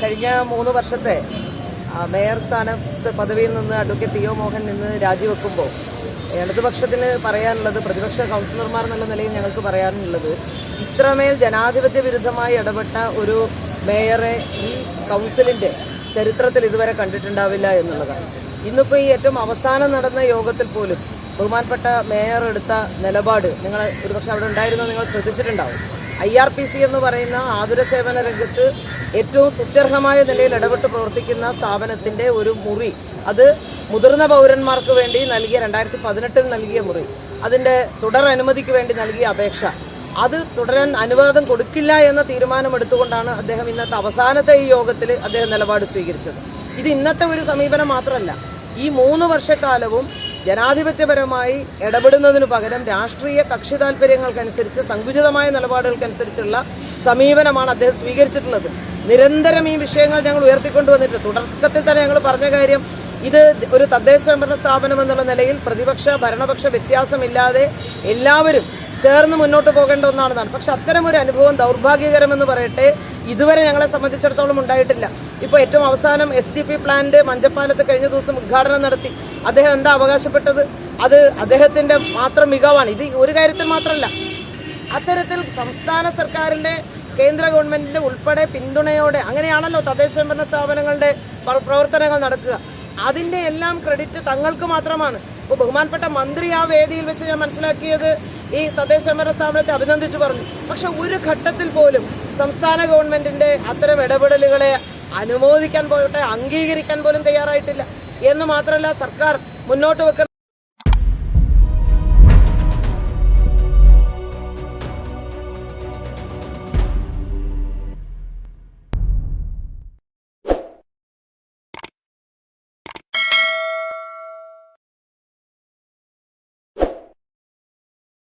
കഴിഞ്ഞ മൂന്ന് വർഷത്തെ മേയർ സ്ഥാനത്ത് പദവിയിൽ നിന്ന് അഡ്വക്കേറ്റ് ടി ഒ മോഹൻ നിന്ന് രാജിവെക്കുമ്പോൾ ഇടതുപക്ഷത്തിന് പറയാനുള്ളത് പ്രതിപക്ഷ കൗൺസിലർമാർ എന്നുള്ള നിലയിൽ ഞങ്ങൾക്ക് പറയാനുള്ളത് ഇത്രമേൽ ജനാധിപത്യ വിരുദ്ധമായി ഇടപെട്ട ഒരു മേയറെ ഈ കൗൺസിലിന്റെ ചരിത്രത്തിൽ ഇതുവരെ കണ്ടിട്ടുണ്ടാവില്ല എന്നുള്ളതാണ്. ഇന്നിപ്പോൾ ഈ ഏറ്റവും അവസാനം നടന്ന യോഗത്തിൽ പോലും ബഹുമാനപ്പെട്ട മേയർ എടുത്ത നിലപാട് നിങ്ങൾ ഒരുപക്ഷെ അവിടെ ഉണ്ടായിരുന്ന നിങ്ങൾ ശ്രദ്ധിച്ചിട്ടുണ്ടാവും. ഐ ആർ പി സി എന്ന് പറയുന്ന ആതുര സേവന രംഗത്ത് ഏറ്റവും സ്തുത്യർഹമായ നിലയിൽ ഇടപെട്ട് പ്രവർത്തിക്കുന്ന സ്ഥാപനത്തിന്റെ ഒരു മുറി. അത് മുതിർന്ന പൗരന്മാർക്ക് വേണ്ടി നൽകിയ രണ്ടായിരത്തി പതിനെട്ടിൽ നൽകിയ മുറി. അതിന്റെ തുടർ അനുമതിക്ക് വേണ്ടി നൽകിയ അപേക്ഷ. അത് തുടരാൻ അനുവാദം കൊടുക്കില്ല എന്ന തീരുമാനമെടുത്തുകൊണ്ടാണ് അദ്ദേഹം ഇന്നത്തെ അവസാനത്തെ ഈ യോഗത്തിൽ അദ്ദേഹം നിലപാട് സ്വീകരിച്ചത്. ഇത് ഇന്നത്തെ ഒരു സമീപനം മാത്രമല്ല. ഈ മൂന്ന് വർഷക്കാലവും ജനാധിപത്യപരമായി ഇടപെടുന്നതിനു പകരം രാഷ്ട്രീയ കക്ഷി താല്പര്യങ്ങൾക്കനുസരിച്ച് സങ്കുചിതമായ നിലപാടുകൾക്കനുസരിച്ചുള്ള സമീപനമാണ് അദ്ദേഹം സ്വീകരിച്ചിട്ടുള്ളത്. നിരന്തരം ഈ വിഷയങ്ങൾ ഞങ്ങൾ ഉയർത്തിക്കൊണ്ടുവന്നിട്ട് തുടക്കത്തിൽ തന്നെ ഞങ്ങൾ പറഞ്ഞ കാര്യം ഇത് ഒരു തദ്ദേശ സ്വയംഭരണ സ്ഥാപനം എന്നുള്ള നിലയിൽ പ്രതിപക്ഷ ഭരണപക്ഷ വ്യത്യാസമില്ലാതെ എല്ലാവരും ചേർന്ന് മുന്നോട്ട് പോകേണ്ട ഒന്നാണെന്നാണ്. പക്ഷെ അത്തരം ഒരു അനുഭവം ദൗർഭാഗ്യകരമെന്ന് പറയട്ടെ ഇതുവരെ ഞങ്ങളെ സംബന്ധിച്ചിടത്തോളം ഉണ്ടായിട്ടില്ല. ഇപ്പോൾ ഏറ്റവും അവസാനം എസ് ടി പി പ്ലാന്റ് മഞ്ചപ്പാലത്ത് കഴിഞ്ഞ ദിവസം ഉദ്ഘാടനം നടത്തി. അദ്ദേഹം എന്താ അവകാശപ്പെട്ടത്? അത് അദ്ദേഹത്തിന്റെ മാത്രം മികവാണ്. ഇത് ഒരു കാര്യത്തിൽ മാത്രമല്ല അത്തരത്തിൽ സംസ്ഥാന സർക്കാരിന്റെ കേന്ദ്ര ഗവൺമെന്റിന്റെ ഉൾപ്പെടെ പിന്തുണയോടെ അങ്ങനെയാണല്ലോ തദ്ദേശ സ്വയംഭരണ സ്ഥാപനങ്ങളുടെ പ്ര- പ്രവർത്തനങ്ങൾ നടക്കുക. അതിന്റെ എല്ലാം ക്രെഡിറ്റ് തങ്ങൾക്ക് മാത്രമാണ്. ഇപ്പോൾ ബഹുമാനപ്പെട്ട മന്ത്രി ആ വേദിയിൽ വെച്ച് ഞാൻ മനസ്സിലാക്കിയത് ഈ തദ്ദേശ സ്വയംഭരണ സ്ഥാപനത്തെ അഭിനന്ദിച്ചു പറഞ്ഞു. പക്ഷെ ഒരു ഘട്ടത്തിൽ പോലും സംസ്ഥാന ഗവൺമെന്റിന്റെ അത്തരം ഇടപെടലുകളെ അനുമോദിക്കാൻ പോയിട്ട് അംഗീകരിക്കാൻ പോലും തയ്യാറായിട്ടില്ല. എന്ന് മാത്രമല്ല സർക്കാർ മുന്നോട്ട് വെക്കുന്ന